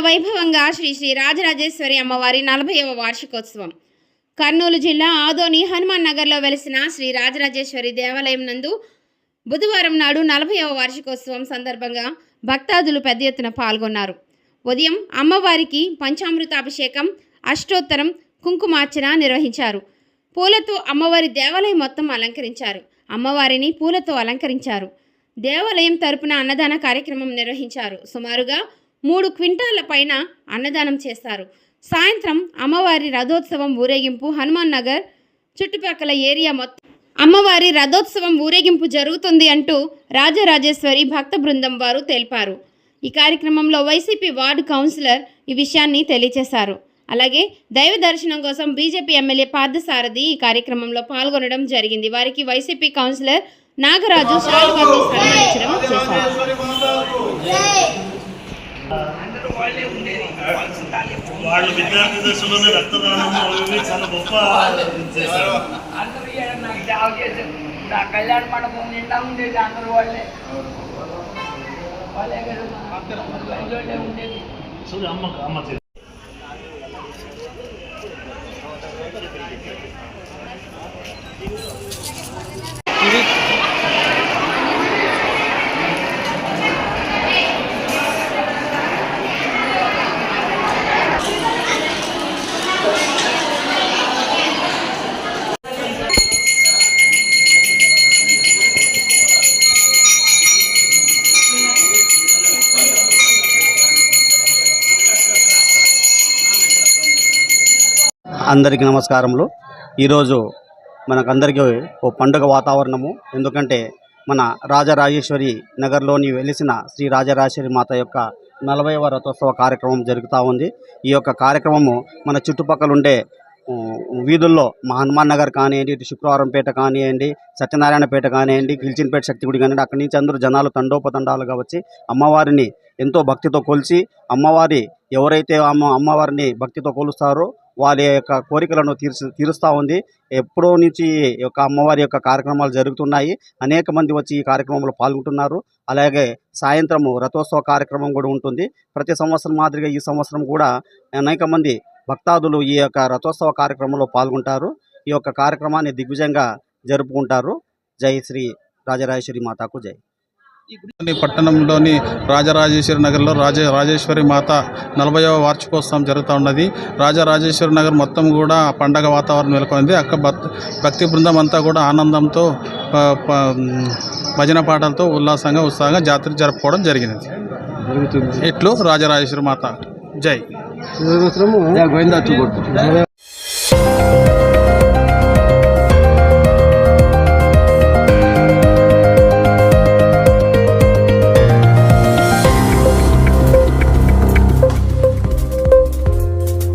వైభవంగా శ్రీ శ్రీ రాజరాజేశ్వరి అమ్మవారి నలభైవ వార్షికోత్సవం. కర్నూలు జిల్లా ఆదోని హనుమాన్ నగర్లో వెలిసిన శ్రీ రాజరాజేశ్వరి దేవాలయం నందు బుధవారం నాడు నలభైవ వార్షికోత్సవం సందర్భంగా భక్తాదులు పెద్ద ఎత్తున పాల్గొన్నారు. ఉదయం అమ్మవారికి పంచామృతాభిషేకం అష్టోత్తరం కుంకుమార్చన నిర్వహించారు. పూలతో అమ్మవారి దేవాలయం మొత్తం అలంకరించారు. అమ్మవారిని పూలతో అలంకరించారు. దేవాలయం తరపున అన్నదాన కార్యక్రమం నిర్వహించారు. సుమారుగా మూడు క్వింటాల పైన అన్నదానం చేస్తారు. సాయంత్రం అమ్మవారి రథోత్సవం ఊరేగింపు హనుమాన్ నగర్ చుట్టుపక్కల ఏరియా మొత్తం అమ్మవారి రథోత్సవం ఊరేగింపు జరుగుతుంది అంటూ రాజరాజేశ్వరి భక్త బృందం వారు తెలిపారు. ఈ కార్యక్రమంలో వైసీపీ వార్డు కౌన్సిలర్ ఈ విషయాన్ని తెలియజేశారు అలాగే దైవ దర్శనం కోసం బీజేపీ ఎమ్మెల్యే పార్థసారథి ఈ కార్యక్రమంలో పాల్గొనడం జరిగింది. వారికి వైసీపీ కౌన్సిలర్ నాగరాజు శాలువాతో సన్మానించడం చేశారు. వాళ్ళు విద్యార్థి దశలోనే రక్తదానం అవి చాలా గొప్ప చేశారు నా కళ్యాణ మండపం నిండా ఉండేది అందరూ వాళ్ళే వాళ్ళే కదా. ఉండేది చూడు అమ్మ అమ్మ అందరికీ నమస్కారములు. ఈరోజు మనకందరికీ ఓ పండుగ వాతావరణము. ఎందుకంటే మన రాజరాజేశ్వరి నగర్లోని వెలిసిన శ్రీ రాజరాజేశ్వరి మాత యొక్క నలభైవ రథోత్సవ కార్యక్రమం జరుగుతూ ఉంది. ఈ యొక్క కార్యక్రమము మన చుట్టుపక్కల ఉండే వీధుల్లో మా హనుమాన్ నగర్ కానివ్వండి ఇటు శుక్రవారంపేట కానివ్వండి సత్యనారాయణపేట కానివ్వండి గిల్చిన్పేట శక్తి గుడి కానివ్వండి అక్కడి నుంచి అందరూ జనాలు తండోపతండాలుగా వచ్చి అమ్మవారిని ఎంతో భక్తితో కొలిచి అమ్మవారి ఎవరైతే అమ్మ అమ్మవారిని భక్తితో కొలుస్తారో వారి యొక్క కోరికలను తీర్చి తీరుస్తూ ఉంది. ఎప్పుడో నుంచి ఈ యొక్క అమ్మవారి యొక్క కార్యక్రమాలు జరుగుతున్నాయి. అనేక మంది వచ్చి ఈ కార్యక్రమంలో పాల్గొంటున్నారు. అలాగే సాయంత్రము రథోత్సవ కార్యక్రమం కూడా ఉంటుంది. ప్రతి సంవత్సరం మాదిరిగా ఈ సంవత్సరం కూడా అనేక మంది భక్తాదులు ఈ యొక్క రథోత్సవ కార్యక్రమంలో పాల్గొంటారు. ఈ యొక్క కార్యక్రమాన్ని దిగ్విజయంగా జరుపుకుంటారు. జై శ్రీ రాజరాజేశ్వరి మాతాకు జై. పట్టణంలోని రాజరాజేశ్వరి నగర్లో రాజ రాజేశ్వరి మాత నలభైవ వార్షికోత్సవం జరుగుతూ ఉన్నది. రాజరాజేశ్వరి నగర్ మొత్తం కూడా పండగ వాతావరణం నెలకొంది. అక్క భక్ భక్తి బృందం అంతా కూడా ఆనందంతో భజన పాటలతో ఉల్లాసంగా ఉత్సాహంగా జాతర జరుపుకోవడం జరిగినది. ఇట్లు రాజరాజేశ్వరి మాత. జై.